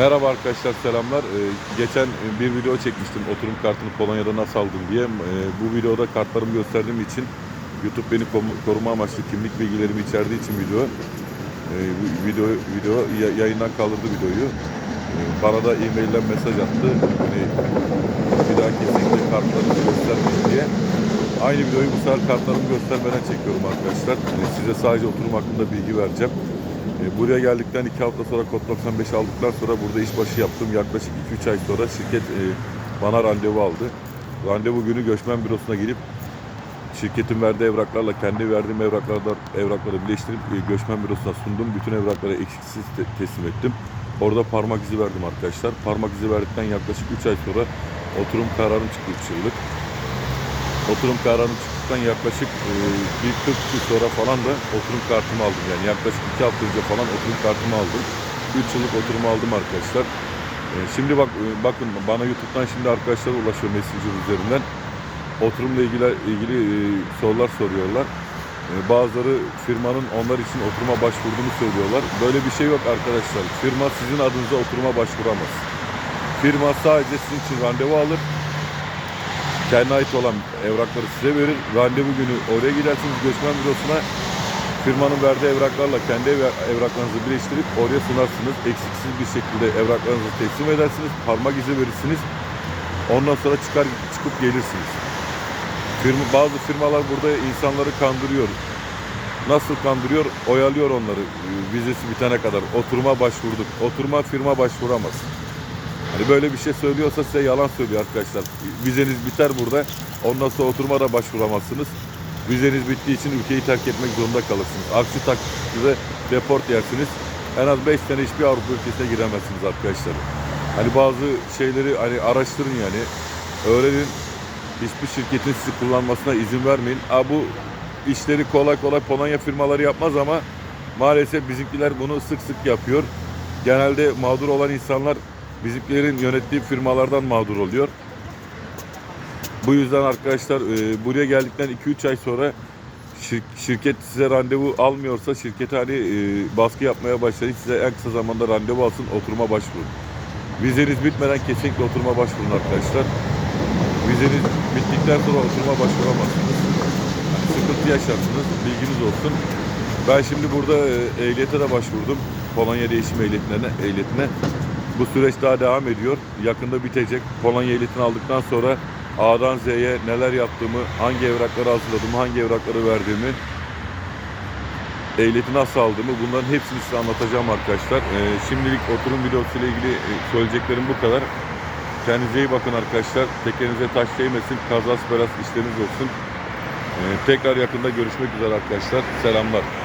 Merhaba arkadaşlar selamlar. Ee, geçen bir video çekmiştim oturum kartını Polonya'da nasıl aldım diye. Ee, bu videoda kartlarımı gösterdiğim için YouTube beni koruma amaçlı kimlik bilgilerimi içerdiği için video e, video video ya- yayından kaldırdı videoyu. Ee, bana da e-mailden mesaj attı. Hani bir daha kesinlikle kartlarımı göstermeyin diye. Aynı videoyu bu sefer kartlarımı göstermeden çekiyorum arkadaşlar. Ee, size sadece oturum hakkında bilgi vereceğim. E, Buraya geldikten 2 hafta sonra kod 95 aldıktan sonra burada işbaşı yaptım. Yaklaşık 2-3 ay sonra şirket e, bana randevu aldı. Randevu günü göçmen bürosuna gidip şirketin verdiği evraklarla kendi verdiğim evraklarla evrakları birleştirip e, göçmen bürosuna sundum. Bütün evrakları eksiksiz te- teslim ettim. Orada parmak izi verdim arkadaşlar. Parmak izi verdikten yaklaşık 3 ay sonra oturum kararım çıktı 3 yıllık. Oturum kararım çıktıktan yaklaşık e, bir 40 gün sonra falan da oturum kartımı aldım. Yani yaklaşık 2 hafta önce falan oturum kartımı aldım. 3 yıllık oturumu aldım arkadaşlar. E, şimdi bak e, bakın bana YouTube'dan şimdi arkadaşlar ulaşıyor Messenger üzerinden. Oturumla ilgili ilgili e, sorular soruyorlar. Bazıları firmanın onlar için oturuma başvurduğunu söylüyorlar. Böyle bir şey yok arkadaşlar. Firma sizin adınıza oturuma başvuramaz. Firma sadece sizin için randevu alır kendine ait olan evrakları size verir. Randevu günü oraya gidersiniz göçmen bürosuna. Firmanın verdiği evraklarla kendi ev- evraklarınızı birleştirip oraya sunarsınız. Eksiksiz bir şekilde evraklarınızı teslim edersiniz. Parmak izi verirsiniz. Ondan sonra çıkar çıkıp gelirsiniz. Firma, bazı firmalar burada insanları kandırıyor. Nasıl kandırıyor? Oyalıyor onları e, vizesi bitene kadar. Oturuma başvurduk. Oturuma firma başvuramaz. Hani böyle bir şey söylüyorsa size yalan söylüyor arkadaşlar. Vizeniz biter burada. Ondan sonra oturma da başvuramazsınız. Vizeniz bittiği için ülkeyi terk etmek zorunda kalırsınız. Aksi takdirde deport yersiniz. En az 5 sene hiçbir Avrupa ülkesine giremezsiniz arkadaşlar. Hani bazı şeyleri hani araştırın yani. Öğrenin. Hiçbir şirketin sizi kullanmasına izin vermeyin. Aa, bu işleri kolay kolay Polonya firmaları yapmaz ama maalesef bizimkiler bunu sık sık yapıyor. Genelde mağdur olan insanlar bizimkilerin yönettiği firmalardan mağdur oluyor. Bu yüzden arkadaşlar e, buraya geldikten 2-3 ay sonra şir- şirket size randevu almıyorsa şirket hani e, baskı yapmaya başlayıp size en kısa zamanda randevu alsın oturuma başvurun. Vizeniz bitmeden kesinlikle oturuma başvurun arkadaşlar. Vizeniz bittikten sonra oturuma başvuramazsınız. Sıkıntı yaşarsınız. Bilginiz olsun. Ben şimdi burada e, ehliyete de başvurdum. Polonya değişim ehliyetine, ehliyetine. Bu süreç daha devam ediyor. Yakında bitecek. Polonya ehliyetini aldıktan sonra A'dan Z'ye neler yaptığımı, hangi evrakları hazırladığımı, hangi evrakları verdiğimi, ehliyeti nasıl aldığımı bunların hepsini size anlatacağım arkadaşlar. Ee, şimdilik oturum videosu ile ilgili e, söyleyeceklerim bu kadar. Kendinize iyi bakın arkadaşlar. Tekerinize taş değmesin. Kazası belası işleriniz olsun. Ee, tekrar yakında görüşmek üzere arkadaşlar. Selamlar.